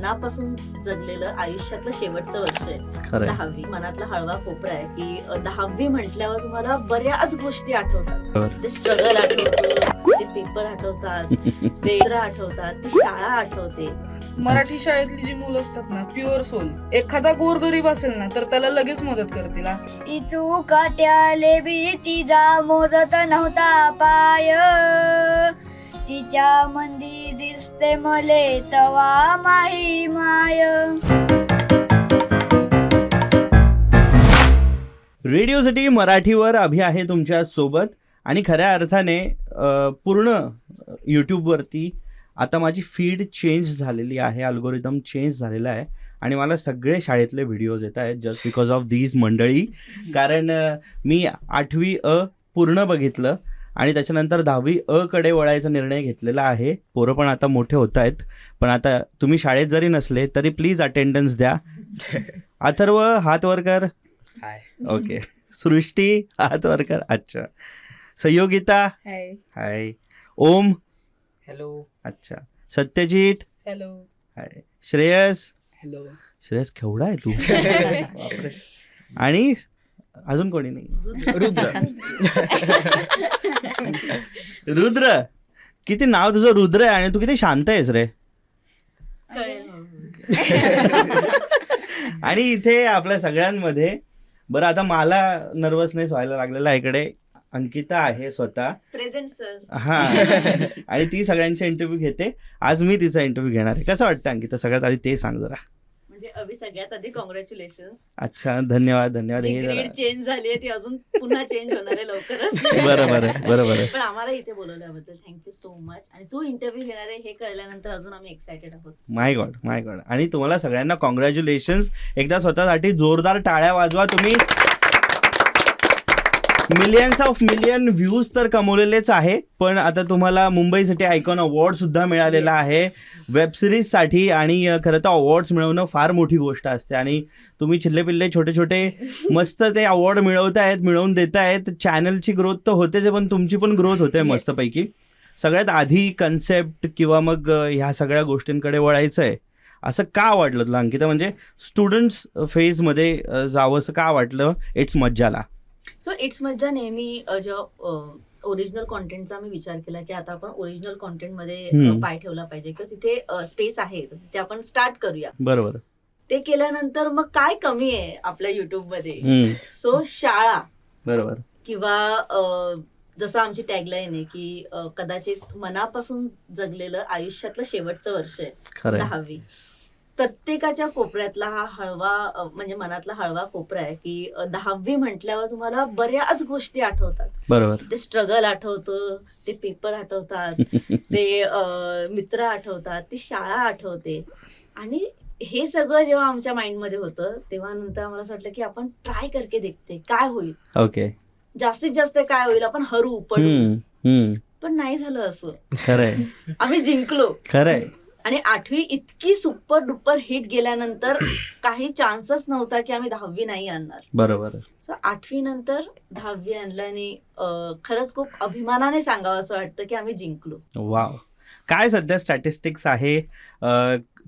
मनापासून जगलेलं आयुष्यातलं शेवटचं वर्ष आहे. दहावी मनातला हळवा कोपरा आहे की दहावी म्हटल्यावर तुम्हाला बऱ्याच गोष्टी आठवतात. ते स्ट्रगल आठवतं ते पेपर आठवतात ते चित्र आठवतात ती शाळा आठवते. मराठी शाळेतली जी मुलं असतात ना प्युअर सोल एखादा गोरगरीब असेल ना तर त्याला लगेच मदत करतील असं. इचू काट्याले बी तिचा मोजत नव्हता पाय. तिच्या मंदी दिसते मले तवा माही माय. रेडिओ सिटी मराठीवर अभि आहे तुमच्यासोबत. आणि खऱ्या अर्थाने अ, पूर्ण यूट्यूबवरती आता माझी फीड चेंज झालेली आहे अल्गोरिदम चेंज झालेला आहे. आणि मला सगळे शाळेतले व्हिडिओज येत आहेत जस्ट बिकॉज ऑफ दीज मंडळी. कारण अ, मी आठवी अ पूर्ण बघितलं. आणि त्याच्यानंतर दहावी अ कडे वळायचा निर्णय घेतलेला आहे. पोरं पण आता मोठे होत आहेत. पण आता तुम्ही शाळेत जरी नसले तरी प्लीज अटेंडन्स द्या. अथर्व हात वर कर. हाय. ओके. सृष्टी हात वर कर. अच्छा. संयोगिता. हाय. ओम. हॅलो. अच्छा. Satyajit. Hello. Hi. Shreyas. Hello. Shreyas केवढा आहे तू. आणि अजून कोणी नाही. रुद्र. रुद्र. किती नाव तुझं रुद्र आहे आणि तू किती शांत आहेस रे? आणि इथे आपल्या सगळ्यांमध्ये बरं आता मला नर्वसनेस व्हायला लागलेला आहे इकडे. अंकिता आहे स्वतः. प्रेझेंट सर हा. आणि ती सगळ्यांचे इंटरव्ह्यू घेते. आज मी तिचा इंटरव्ह्यू घेणार आहे. कसं वाटतं अंकिता? सगळ्यात आधी ते सांग जरा. अभि सगळ्यात आधी कॉंग्रॅच्युलेशन अच्छा धन्यवाद धन्यवाद. जी हे ग्रेड जरा चेंज झाली आहे ती अजून पुन्हा चेंज होणार आहे लवकरच. बरं बरं बरं बरं पण आम्हाला इथे बोलवल्याबद्दल थँक्यू सो मच आणि तू इंटरव्ह्यू घेणार आहे हे कळल्यानंतर अजून आम्ही एक्सायटेड आहोत. माय गॉड माय गॉड आणि तुम्हाला सगळ्यांना कॉंग्रॅच्युलेशन्स एकदा स्वतःसाठी जोरदार टाळ्या वाजवा तुम्ही. मिलियन्स ऑफ मिलियन व्ह्यूज तर कमवलेलेच आहे. पण आता तुम्हाला मुंबई सिटी आयकॉन अवॉर्ड सुद्धा मिळालेला आहे. वेब सिरीजसाठी आणि अ, खरं तर अवॉर्ड्स मिळवणं फार मोठी गोष्ट असते. आणि तुम्ही चिल्ले पिल्ले छोटे छोटे मस्त ते अवॉर्ड मिळवत आहेत मिळवून देत आहेत. चॅनलची ग्रोथ तर होतेच आहे, पण तुमची पण ग्रोथ होते Yes. मस्तपैकी. सगळ्यात आधी कन्सेप्ट किंवा मग अ, ह्या सगळ्या गोष्टींकडे वळायचं आहे. असं का वाटलं तुला अंकिता? म्हणजे स्टुडंट्स फेजमध्ये अ, जावं असं का वाटलं? इट्स मज्जाला. सो इट्स मज्जा नेहमी जेव्हा ओरिजिनल कॉन्टेंटचा आम्ही विचार केला की आता आपण ओरिजिनल कॉन्टेंटमध्ये. पाय ठेवला पाहिजे किंवा तिथे स्पेस आहे तिथे आपण स्टार्ट करूया. बरोबर. ते केल्यानंतर मग काय कमी आहे आपल्या युट्यूबमध्ये हम्म, सो शाळा. बरोबर. किंवा जसं आमची टॅगलाईन आहे की कदाचित मनापासून जगलेलं आयुष्यातलं शेवटचं वर्ष आहे. दहावी. प्रत्येकाच्या कोपऱ्यातला हा हळवा म्हणजे मनातला हळवा कोपरा आहे की दहावी म्हटल्यावर तुम्हाला बऱ्याच गोष्टी आठवतात. बरोबर. ते स्ट्रगल आठवतं ते पेपर आठवतात ते मित्र आठवतात ती शाळा आठवते. आणि हे सगळं जेव्हा आमच्या माइंडमध्ये होतं तेव्हा नंतर आम्हाला असं वाटलं की आपण ट्राय करके देखते काय होईल? ओके. जास्तीत जास्त काय होईल? आपण हरू पडू. हम्म. पण नाही झालं असं. खरंय. आम्ही जिंकलो. खरंय. आणि आठवी इतकी सुपर डुपर हिट गेल्यानंतर काही चान्सच नव्हता की आम्ही दहावी नाही आणणार. बरोबर. सो आठवी नंतर दहावी आणलं आणि अं, खरंच खूप अभिमानाने सांगावं असं वाटतं की आम्ही जिंकलो. वाव काय सध्या स्टॅटिस्टिक्स आहे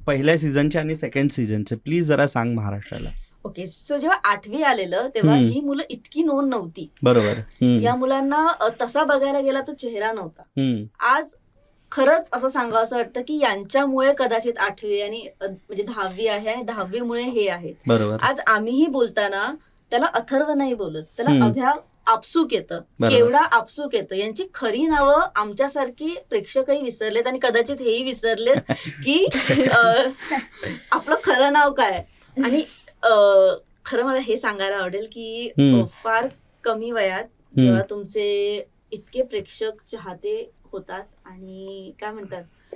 पहिल्या सीझनचे आणि सेकंड सीझनचे प्लीज जरा सांग महाराष्ट्राला. ओके सो जेव्हा आठवी आलेलं तेव्हा. ही मुलं इतकी नोंद नव्हती. बरोबर. या मुलांना तसा बघायला गेला तर चेहरा नव्हता. आज खरंच असं सांगावं असं वाटतं की यांच्यामुळे कदाचित आठवी आणि म्हणजे दहावी आहे आणि दहावीमुळे हे आहे. आज आम्हीही बोलताना त्याला अथर्व नाही बोलत. त्याला. अभ्या आपसूक येतं. केवढा आपसूक येतं. यांची खरी नावं आमच्यासारखी प्रेक्षकही विसरलेत आणि कदाचित हेही विसरलेत की आपलं खरं नाव काय? आणि खरं मला हे सांगायला आवडेल की फार कमी वयात जेव्हा तुमचे इतके प्रेक्षक चाहते होतात आणि काय म्हणतात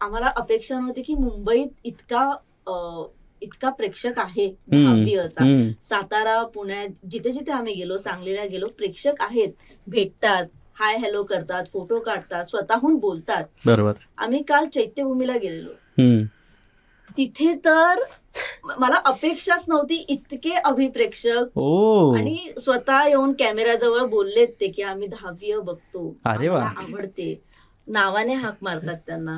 आम्हाला अपेक्षा नव्हती की मुंबईत इतका इतका प्रेक्षक आहे हम्म, सातारा पुण्यात जिथे जिथे आम्ही गेलो सांगलीला गेलो प्रेक्षक आहेत. भेटतात हाय हॅलो करतात फोटो काढतात स्वतःहून बोलतात. बरोबर. आम्ही काल चैत्यभूमीला गेलेलो. तिथे तर मला अपेक्षाच नव्हती इतके अभिप्रेक्षक. ओ. आणि स्वतः येऊन कॅमेराजवळ बोललेत ते की आम्ही दहावी बघतो. अरे आवडते. नावाने हाक मारतात त्यांना.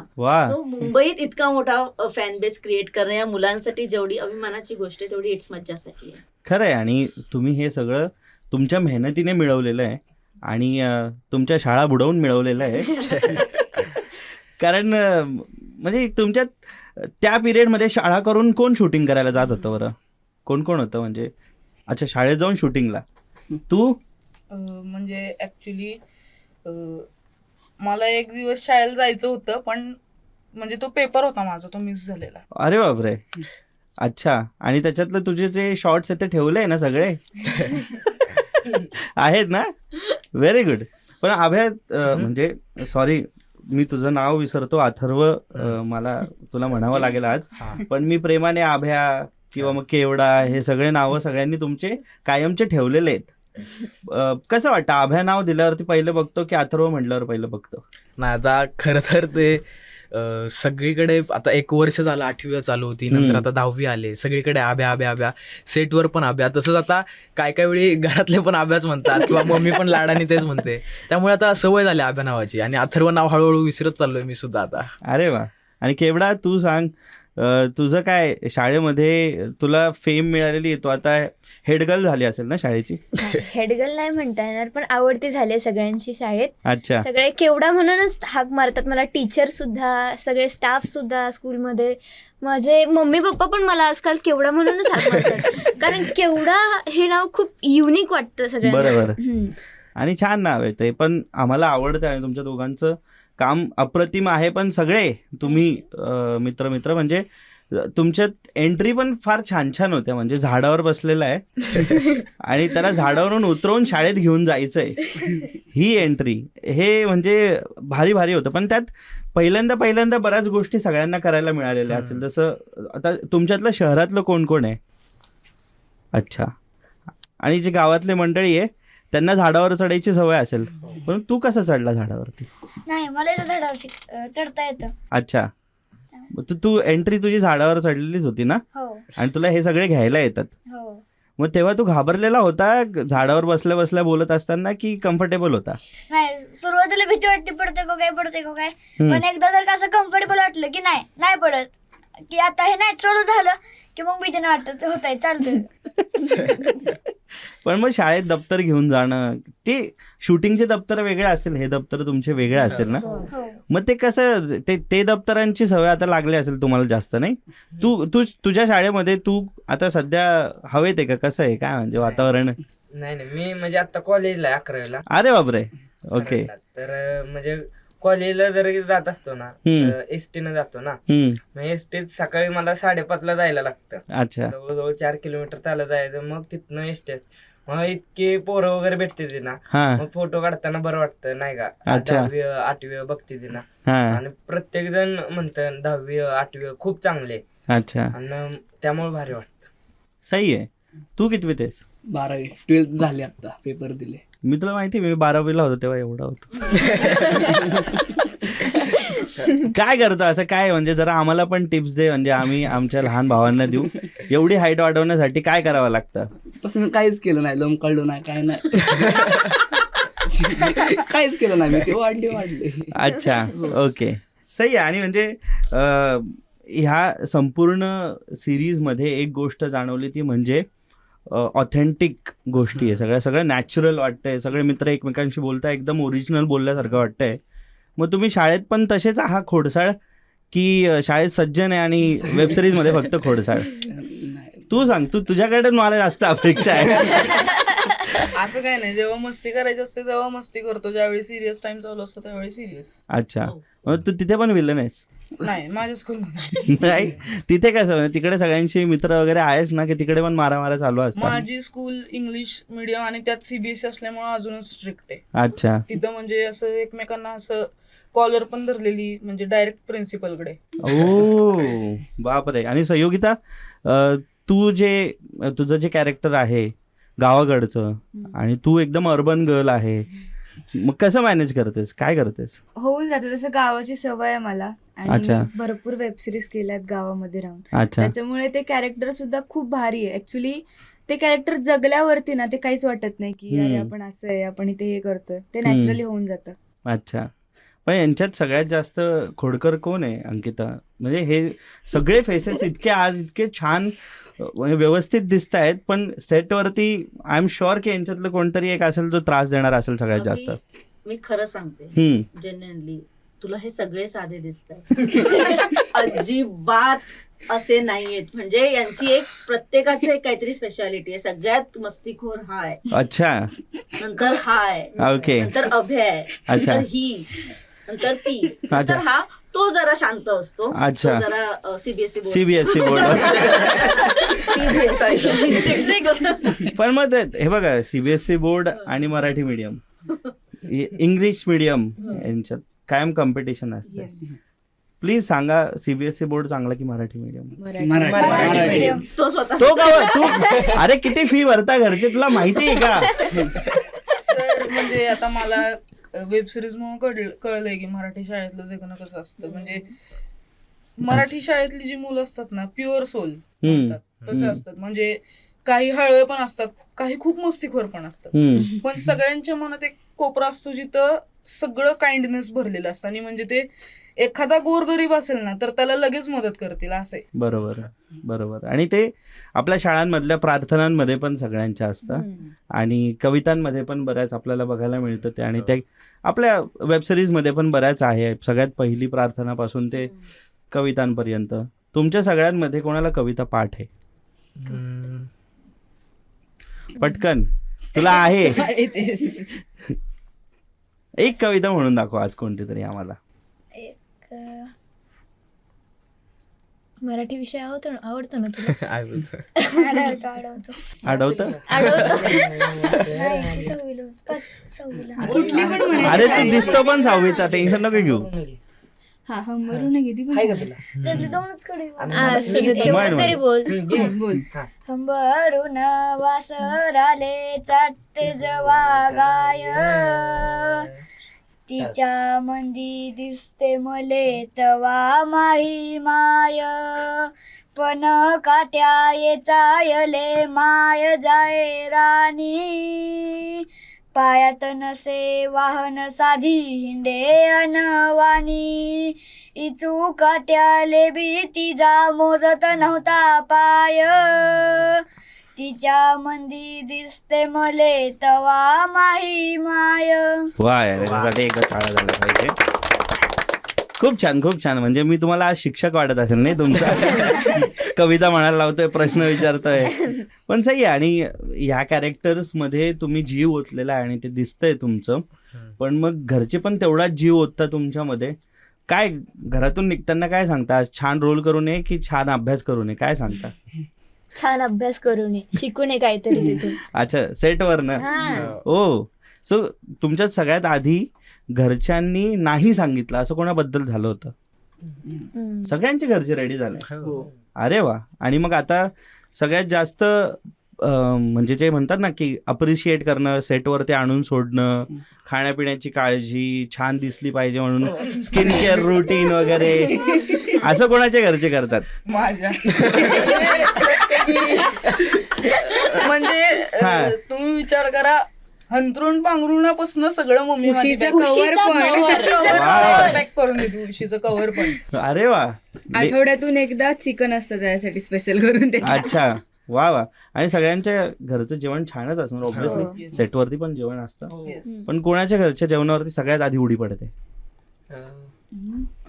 सो मुंबईत इतका मोठा फॅन बेस क्रिएट करणं या मुलांसाठी जेवढी अभिमानाची गोष्ट आहे तेवढी इट्स मज्जासाठी खरं आहे आणि तुम्ही हे सगळं तुमच्या मेहनतीने मिळवलेलं आहे आणि तुमच्या शाळा बुडवून मिळवलेलं आहे. कारण म्हणजे तुमच्यात त्या पिरियडमध्ये शाळा करून कोण शूटिंग करायला जात होतं बरं? कोण कोण होतं म्हणजे? अच्छा शाळेत जाऊन शूटिंगला. तू? म्हणजे ऍक्च्युली मला एक दिवस शाळेला जायचं होतं पण म्हणजे तो पेपर होता माझा तो मिस झालेला. अरे बापरे. अच्छा आणि त्याच्यातलं तुझे जे शॉर्ट्स आहेत ते ठेवले ना सगळे? आहेत ना? व्हेरी गुड पण अभय म्हणजे सॉरी मी तुझं नाव विसरतो अथर्व अं, मला तुला म्हणावं लागेल आज. पण मी प्रेमाने आभ्या किंवा मग केवडा हे सगळे नावं सगळ्यांनी तुमचे कायमचे ठेवलेले आहेत. अं, कसं वाटतं? आभ्या नाव दिल्यावरती पहिलं बघतो की अथर्व म्हटल्यावर पहिलं बघतो? नाही आता खरं तर ते सगळीकडे आता एक वर्ष झालं आठवी चालू होती नंतर. आता दहावी आले. सगळीकडे आभ्या आभ्या आभ्या सेटवर पण आभ्या तसंच आता काय काय वेळी घरातले पण आभ्याच म्हणतात किंवा मम्मी पण लाडाने तेच म्हणते. त्यामुळे आता सवय झाली आभ्या नावाची आणि अथर्व नाव हळूहळू विसरत चाललोय मी सुद्धा आता. अरे वा. आणि केवढा तू सांग तुझं काय शाळेमध्ये तुला फेम मिळालेली तू आता हेडगर्ल झाली असेल ना शाळेची? हेडगल नाही म्हणता येणार पण आवडती झाली सगळ्यांची शाळेत. अच्छा. सगळे केवढा म्हणूनच हाक मारतात. मला टीचर सुद्धा सगळे स्टाफ सुद्धा स्कूलमध्ये माझे मम्मी पप्पा पण मला आजकाल केवढा म्हणूनच हाक मारतात. कारण केवढा हे नाव खूप युनिक वाटतं सगळ्यांना. बरोबर. आणि छान नाव आहे ते पण आम्हाला आवडतं आणि तुमच्या दोघांचं काम अप्रतिम आहे पण सगळे तुम्ही मित्र मित्र म्हणजे तुमच्यात एंट्री पण फार छान छान होत्या म्हणजे झाडावर बसलेला आहे. आणि त्याला झाडावरून उतरवून शाळेत घेऊन जायचंय. ही एंट्री हे म्हणजे भारी भारी होतं. पण त्यात पहिल्यांदा पहिल्यांदा बऱ्याच गोष्टी सगळ्यांना करायला मिळालेल्या. असतील. जसं आता तुमच्यातलं शहरातलं कोण कोण आहे? अच्छा. आणि जे गावातले मंडळी आहे त्यांना झाडावर चढायची सवय असेल. पण तू कसा चढला झाडावरती? नाही मला इथं झाडावर शिक- अं, चढता येतं. अच्छा. मग तू तू एंट्री तुझी झाडावर चढलेलीच होती ना? हो. आणि तुला हे सगळे घ्यायला येतात. हो. मग तेव्हा तू घाबरलेला होता झाडावर बसल्या बसल्या बोलत असताना की कम्फर्टेबल होता? नाही सुरुवातीला भीती वाटते पडते को काय पडते को काय? हम्म. पण एकदा जर का असं कम्फर्टेबल वाटलं की नाही नाही पडत. की आता हे नॅचरल झालं की मग भीती नाही वाटत होत आहे चालतं पण मग शाळेत दप्तर घेऊन जाणं ते शूटिंगचे दप्तर वेगळे असतील हे दप्तर तुमचे वेगळे असेल ना? हो. मग ते कसं ते ते दप्तरांची सवय आता लागली असेल तुम्हाला जास्त नाही? तू तू तुझ्या शाळेमध्ये तू आता सध्या हवेत आहे का? कसं आहे? काय म्हणजे वातावरण? नाही नाही मी म्हणजे आता कॉलेजला अकरावीला. अरे बापरे. ओके. तर म्हणजे कॉलेजला जर जात असतो ना हम्म. एस टी न जातो ना हम्म. मग एस टीत सकाळी मला साडेपाच ला जायला लागतं. अच्छा. जवळजवळ चार किलोमीटर चालत जायचं मग तिथनं एस टी मग इतके पोरं वगैरे भेटते ती ना हा. मग फोटो काढताना बरं वाटतं नाही का. दहावी आठवी बघते ती ना हा. आणि प्रत्येक जण म्हणतं दहावी आठवी खूप चांगले. अच्छा. आणि त्यामुळे भारी वाटतं. सही आहे. तू तेस बारावी. ट्वेल्थ झाली आता पेपर दिले. मी तुला माहिती मी बारावीला होतो तेव्हा एवढा होतो. काय करतो? असं काय म्हणजे जरा आम्हाला पण टिप्स दे. म्हणजे आम्ही आमच्या लहान भावांना देऊ. एवढी हाईट वाढवण्यासाठी काय करावं लागतं? तसं मी काहीच केलं नाही. लोंबकळलो नाही काय नाही. काहीच केलं नाही मी. ते वाढली वाढली. अच्छा ओके सही आहे. आणि म्हणजे ह्या संपूर्ण सिरीजमध्ये एक गोष्ट जाणवली ती म्हणजे ऑथेंटिक गोष्टी आहे. सगळ्या सगळं नॅचरल वाटतंय. सगळे मित्र एकमेकांशी बोलताय एकदम ओरिजिनल बोलल्यासारखं वाटतंय. मग तुम्ही शाळेत पण तसेच आहात खोडसाळ? की शाळेत सज्जन आहे आणि वेबमध्ये फक्त खोडसाळ? तू सांग. तू तुझ्याकडे मला जास्त अपेक्षा आहे. असं काय नाही. जेव्हा मस्ती करायची असते तेव्हा मस्ती करतो. ज्यावेळी सिरियस टाइम चालू असतो त्यावेळी सिरियस अच्छा. मग तू तिथे पण विलन आहेस? नाही माझ्या स्कूल नाही? तिथे कसं म्हणजे तिकडे सगळ्यांशी मित्र वगैरे आहेस ना की तिकडे पण मारामारा चालू असतात? माझी स्कूल इंग्लिश मिडियम आणि त्यात सीबीएसई असल्यामुळे अजूनच स्ट्रिक्ट आहे. अच्छा. तिथं म्हणजे असं एकमेकांना असं कॉलर पण धरलेली म्हणजे डायरेक्ट प्रिन्सिपलकडे ओ बापरे. आणि सहयोगिता तू जे तुझं जे कॅरेक्टर आहे गावाकडचं आणि तू एकदम अर्बन गर्ल आहे मग कसं मॅनेज करतेस? काय करतेस? होऊन जातं. तसं गावाची सवय आहे मला. आणि अच्छा. भरपूर वेब सिरीज केल्यात गावामध्ये राहून. अच्छा. त्याच्यामुळे ते कॅरेक्टर सुद्धा खूप भारी आहे. ऍक्च्युली ते कॅरेक्टर जगल्यावरती ना ते काहीच वाटत नाही की अरे हम्म. आपण असं आहे आपण इथे हे करतोय. ते हम्म. नॅचरली होऊन जातं. अच्छा. पण यांच्यात सगळ्यात जास्त खोडकर कोण आहे अंकिता? म्हणजे हे सगळे फेसेस इतके आज इतके छान अ, म्हणजे व्यवस्थित दिसत आहेत पण सेटवरती आय एम शुअर की यांच्यातलं कोणतरी एक असेल जो त्रास देणार असेल सगळ्यात जास्त. मी खरं सांगते. हम्म. जेन्युअनली तुला हे सगळे साधे दिसत अजिबात असे नाहीयेत. म्हणजे यांची एक प्रत्येकाचं एक काहीतरी स्पेशालिटी आहे. सगळ्यात मस्तीखोर हा आहे. अच्छा. नंतर हा आहे. ओके. नंतर अभय आहे. नंतर ही. नंतर ती. नंतर. हा. तो जरा शांत असतो. अच्छा. जरा सीबीएसई सीबीएसई बोर्ड पण मग हे बघा सीबीएसई बोर्ड आणि मराठी मीडियम इंग्लिश मीडियम यांच्यात. कायम कॉम्पिटिशन असते. प्लीज सांगा सीबीएसई बोर्ड चांगला की मराठी मीडियम. तो स्वतः. तो अरे किती फी भरता घरचे? तुला माहिती आहे का? सर म्हणजे आता मला वेब सिरीज म्हणून कळलं कळलंय की मराठी शाळेतलं जगणं कसं असतं. म्हणजे मराठी शाळेतली जी मुलं असतात ना प्युअर सोल तसे. असतात. म्हणजे काही हळवे पण असतात काही खूप मस्तीखोर पण असतात. पण सगळ्यांच्या मनात एक कोपरा असतो जिथं सगळं काइंडनेस भरलेलं असतं. आणि म्हणजे ते एखादा गोरगरीब असेल ना तर त्याला लगेच मदत करतील असं आहे. बरोबर बरोबर. आणि ते आपल्या शाळांमधल्या प्रार्थनांमध्ये पण सगळ्यांच्या असतात आणि कवितांमध्ये पण बऱ्याच आपल्याला बघायला मिळतं ते. आणि ते आपल्या वेबसिरीजमध्ये पण बऱ्याच आहे. सगळ्यात पहिली प्रार्थनापासून ते कवितांपर्यंत. तुमच्या सगळ्यांमध्ये कोणाला कविता पाठ आहे. पटकन. तुला आहे. एक कविता म्हणून दाखव आज कोणती तरी आम्हाला. एक मराठी विषय आवडतो आवडतो ना तुला? आवडतो. आवडतो आठवतं आवडतो नाही ती सहावीला होती. पाच सहावीला. कुठली पण म्हणायची अरे? तू दिसतो पण सहावीचा. टेन्शन नको घेऊ. हा हंबरून नाही किती पण आहे का छान. तुला? त्यातले दोनच कडे आणि असं मला- ते तेवढंच म्हण, तरी बोल. हम्म, घे. बोल. हंबरून वासराले चाटते जवा गाय. तिच्या मंदी दिसते मले तवा माही माय. पण काट्या ये चायले माय जाय राणी. पायात नसे वाहन साधी हिंडे अनवाणी इचू काट्याले भीती तिचा मोजत नव्हता पाय. तिच्या मंदी दिसते मले तवा माही माय. वा यार याच्यासाठी एकदा टाळा झाला पाहिजे. खूप छान खूप छान. म्हणजे मी तुम्हाला आज शिक्षक वाटत असेल नाही तुमचा? कविता म्हणायला लावतोय प्रश्न विचारतोय. पण सही आहे. आणि ह्या कॅरेक्टर्समध्ये तुम्ही जीव ओतलेला आहे आणि ते दिसतंय तुमचं. पण मग घरचे पण तेवढाच जीव ओतता तुमच्यामध्ये. काय घरातून निघताना काय सांगता? आज छान रोल करू नये की छान अभ्यास करू नये? काय सांगता? छान अभ्यास करू नये. शिकू नये काहीतरी तिथून. अच्छा सेटवर ना? हा. ओ सो तुमच्यात सगळ्यात आधी घरच्यांनी नाही सांगितलं असं कोणाबद्दल झालं होतं. सगळ्यांचे घरचे रेडी झाले. हो. अरे वा. आणि मग आता सगळ्यात जास्त म्हणजे जे म्हणतात ना की अप्रिशिएट करणं सेटवर ते आणून सोडणं खाण्यापिण्याची काळजी छान दिसली पाहिजे म्हणून स्किन केअर रुटीन वगैरे असं कोणाचे घरचे करतात? माझ्या. म्हणजे हा. तुम्ही विचार करा हंतरून पांघरुणापासून सगळं मम्मी कवर पण. पॅक करून देते उशीचं कवर पण. अरे वा. आठवड्यातून एकदा चिकन असतं त्यासाठी स्पेशल करून अच्छा. वा वा. आणि सगळ्यांच्या घरचं जेवण छानच असणार ऑब्विसली Yes. सेटवरती पण जेवण असतं. हो. पण कोणाच्या घरच्या जेवणावरती सगळ्यात आधी उडी पडते?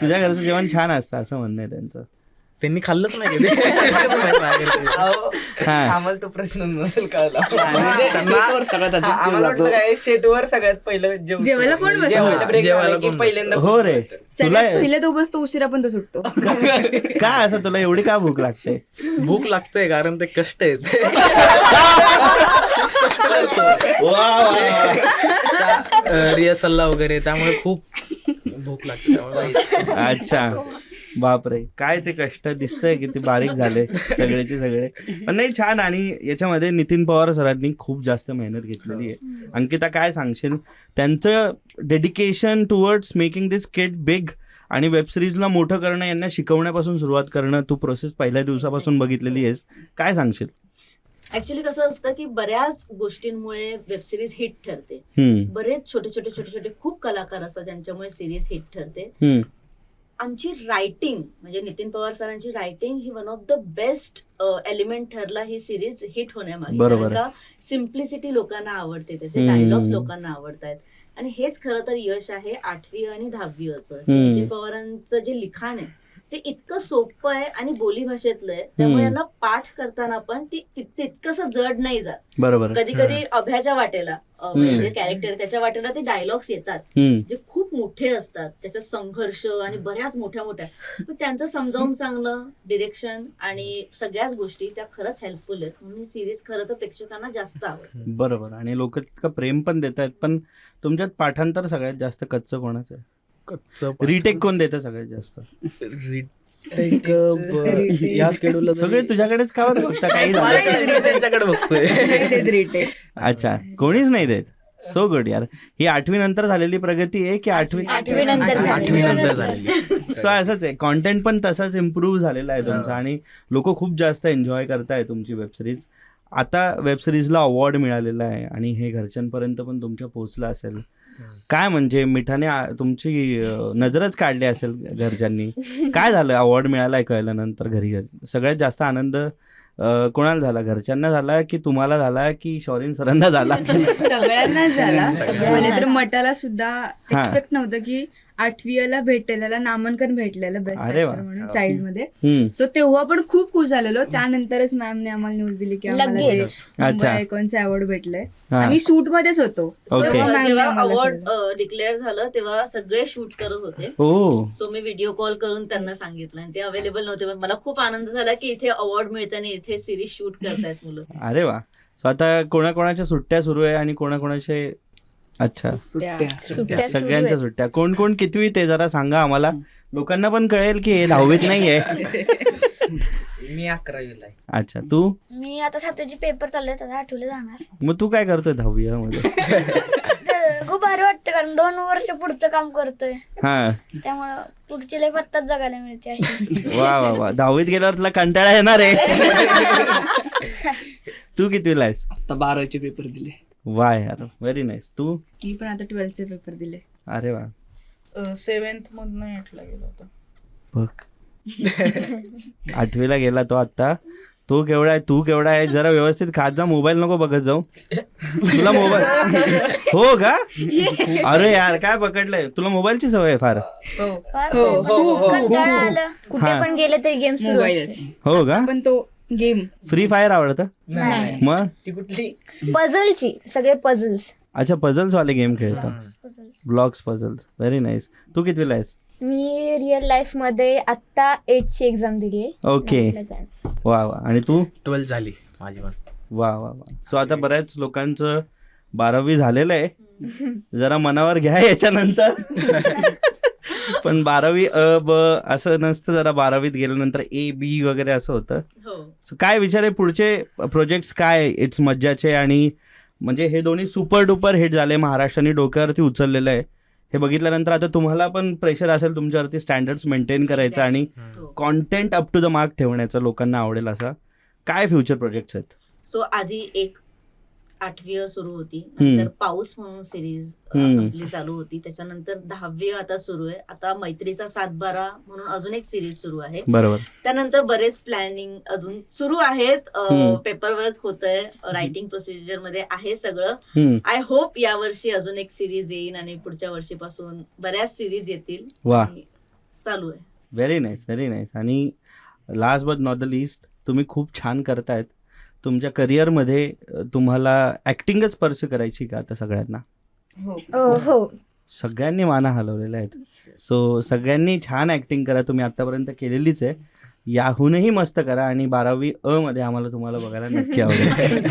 तुझ्या घरचं जेवण छान असतं असं म्हणणं आहे त्यांचं. त्यांनी खाल्लंच नाही हा. आम्हाला तो प्रश्न नसेल कळला. म्हणजे सेटवर सगळ्यात पहिलं जेवण जेवायला कोण बसतं? पहिल्यांदा हो रे. सगळ्यात तुला- पहिले तो बसतो उशिरा पण तो सुटतो. काय असं तुला एवढी का भूक लागते? भूक लागते कारण ते कष्ट आहेत. रिहर्सलला वगैरे त्यामुळे खूप भूक लागते त्यामुळे अच्छा. बापरे. काय ते कष्ट दिसतंय किती बारीक झाले सगळेचे सगळे. पण नाही छान. आणि याच्यामध्ये नितीन पवार सरांनी खूप जास्त मेहनत घेतलेली आहे. अंकिता काय सांगशील? त्यांचं dedication towards making this kit big आणि वेब सिरीजला मोठं करणं यांना शिकवण्यापासून सुरुवात करणं तू प्रोसेस पहिल्या दिवसापासून बघितलेली आहेस. काय सांगशील? ऍक्च्युली कसं असतं की बऱ्याच गोष्टींमुळे वेबसिरीज हिट ठरते. बरेच छोटे छोटे छोटे छोटे खूप कलाकार असतात ज्यांच्यामुळे सिरीज हिट ठरते. आमची रायटिंग म्हणजे नितीन पवार सरांची writing he one of the best element ठरला ही सिरीज हिट होण्यामागे. कारण का सिम्प्लिसिटी लोकांना आवडते त्याचे. डायलॉग्स लोकांना आवडतात आणि हेच खरं तर यश आहे आठवी आणि दहावीचं हम्म. नितीन पवारांचं जे लिखाण आहे ते इतकं सोपं आहे आणि बोली भाषेतलं आहे. त्यामुळे. यांना पाठ करताना पण ती तितकंसं जड नाही जात. बरोबर. कधी कधी अभ्याच्या वाटेला. म्हणजे कॅरेक्टर त्याच्या वाटेला ते डायलॉग्स येतात जे खूप मोठे असतात. त्याच्यात संघर्ष आणि बऱ्याच मोठ्या मोठ्या. पण त्यांचं समजावून सांगणं डिरेक्शन आणि सगळ्याच गोष्टी त्या खरंच हेल्पफुल आहेत. म्हणून सिरीज खरं तर प्रेक्षकांना जास्त आवडते. बरोबर. आणि लोक तितकं प्रेम पण देत आहेत पण तुमच्यात पाठांतर सगळ्यात जास्त कच्चं कोणाचं आहे? कच्चं रिटेक कोण देतं सगळ्यात जास्त? या स्केड्यूलला सगळे तुझ्याकडेच का बरं बघता काही त्यांच्याकडे बघतोय. नाही देत retake. अच्छा कोणीच नाही देत? सो गुड यार. ही आठवी नंतर झालेली प्रगती आहे की आठवी? आठवी नंतर आठवी झाली नंतर झालेली. सो असंच आहे. कॉन्टेंट पण तसाच इम्प्रूव्ह झालेला आहे तुमचा आणि लोक खूप जास्त एन्जॉय करताय तुमची वेबसिरीज आता वेबसिरीजला अवॉर्ड मिळालेला आहे आणि हे घरच्यांपर्यंत पण तुमच्या पोहोचलं असेल. काय म्हणजे मिठाने तुमची नजरच काढली असेल घरच्यांनी? काय झालं? अवॉर्ड मिळालाय कळल्यानंतर घरी घरी. सगळ्यात जास्त आनंद कोणाला झाला? घरच्यांना झाला की तुम्हाला झाला की शौरीन सरांना झाला? सगळ्यांनाच झाला. मला तर मटाला सुद्धा हा. एक्सपेक्ट नव्हतं की आठवीला भेटेल याला नामांकन भेटलेलं बेस्ट वा. म्हणून चाइल्डमध्ये. सो तेव्हा पण खूप खुश झालेलो. त्यानंतरच मॅमने आम्हाला न्यूज दिली की आम्हाला आयकॉनचे अवॉर्ड भेटले. हा. आम्ही शूट मध्येच होतो. जेव्हा अवॉर्ड. डिक्लेअर झालं तेव्हा सगळे शूट करत होते. ओ सो मी व्हिडिओ कॉल करून त्यांना सांगितलं आणि ते अवेलेबल नव्हते. पण मला खूप आनंद झाला की इथे अवॉर्ड मिळताना इथे सिरीज शूट करतायत मुलं. अरे वा. सो आता कोणाकोणाच्या सुट्ट्या सुरू आहे आणि कोणाकोणाचे अच्छा. सुट्ट्या. सगळ्यांच्या सुट्ट्या. कोण कोण कितवी ते जरा सांगा आम्हाला. लोकांना पण कळेल की हे दहावीत नाहीये. मी अकरावीला आहे. अच्छा तू? मी आता सातवीचे पेपर चालू आहेत आता आठवले जाणार. मग तू काय करतोय दहावी मध्ये? तर खूप भारी वाटतं कारण दोन वर्ष पुढचं काम करतोय. हा. त्यामुळं पुढची लय पत्ताच जगायला मिळते अशी. वा वा वा. दहावीत गेल्यावर तुला कंटाळा येणार आहे. तू कितवीला आहेस? आता बारावीचे पेपर दिले. वा यार व्हेरी नाईस तू? मी पण आता ट्वेल्थचे पेपर दिले. अरे वा. सेव्हन्थ मधनं एटला गेलो होतो. बघ. आठवीला गेला तो आता. तो केवढा आहे तू केवढा आहे जरा व्यवस्थित खात जा मोबाईल नको बघत जाऊ. तुला मोबाईल हो का? अरे यार काय पकडलंय? तुला मोबाईलची सवय आहे फार. हो. फार हो, हो, हो, हो, हो. आला कुठे हा. पण गेले तरी गेम सुरू मोबाईलच असते. हो का? पण तो गेम फ्री फायर आवडतं? नाही. मग? ती कुठली? पझलची सगळे पझल्स अच्छा पझल्स वाले गेम खेळतो ब्लॉक्स पझल्स व्हेरी नाईस तू कितवीला आहेस? मी रिअल लाईफमध्ये आता एटची एक्झाम दिली आहे ओके वा वा. आणि तू? ट्वेल्थ झाली माझी पण. वा वा वा. सो आता बऱ्याच लोकांचं बारावी झालेलं आहे. जरा मनावर घ्या याच्यानंतर. पण बारावी अ ब असं नसतं जरा बारावीत गेल्यानंतर ए बी वगैरे असं होतं. हो. So काय विचार आहे पुढचे प्रोजेक्ट्स काय? इट्स मज्जाचे आणि म्हणजे हे दोन्ही सुपर डुपर हिट झाले. महाराष्ट्राने डोक्यावरती उचललेलं आहे. हे बघितल्यानंतर आता तुम्हाला पण प्रेशर असेल तुमच्यावरती स्टँडर्ड्स मेंटेन करायचं आणि हो. Content up to the mark ठेवण्याचं लोकांना आवडेल असा. काय फ्युचर प्रोजेक्ट्स आहेत? सो आधी एक आठवी सुरू होती. नंतर पाऊस म्हणून सिरीज. आपली चालू होती. त्याच्यानंतर दहावी आता सुरू आहे. आता मैत्रीचा सातबारा म्हणून अजून एक सिरीज सुरू आहे. बरोबर. त्यानंतर बरेच प्लॅनिंग अजून सुरू आहेत. पेपर वर्क होत आहे रायटिंग प्रोसिजरमध्ये आहे सगळं. आय होप या वर्षी अजून एक सिरीज येईल आणि पुढच्या वर्षीपासून बऱ्याच सिरीज येतील. चालू आहे. व्हेरी नाईस व्हेरी नाईस आणि last but not the least तुम्ही खूप छान करतायत. तुमच्या करिअरमध्ये तुम्हाला ॲक्टिंगच परस्यू करायची का आता सगळ्यांना? हो. हो. सगळ्यांनी माना हलवलेल्या आहेत. सो सगळ्यांनी छान ॲक्टिंग करा. तुम्ही आतापर्यंत केलेलीच आहे. याहूनही मस्त करा आणि बारावी अ मध्ये आम्हाला तुम्हाला बघायला नक्की आवडेल.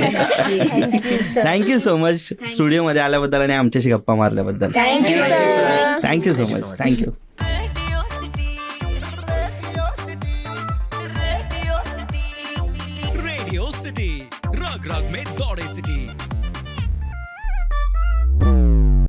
थँक्यू सो मच स्टुडिओमध्ये आल्याबद्दल आणि आमच्याशी गप्पा मारल्याबद्दल. Thank you so much. Thank you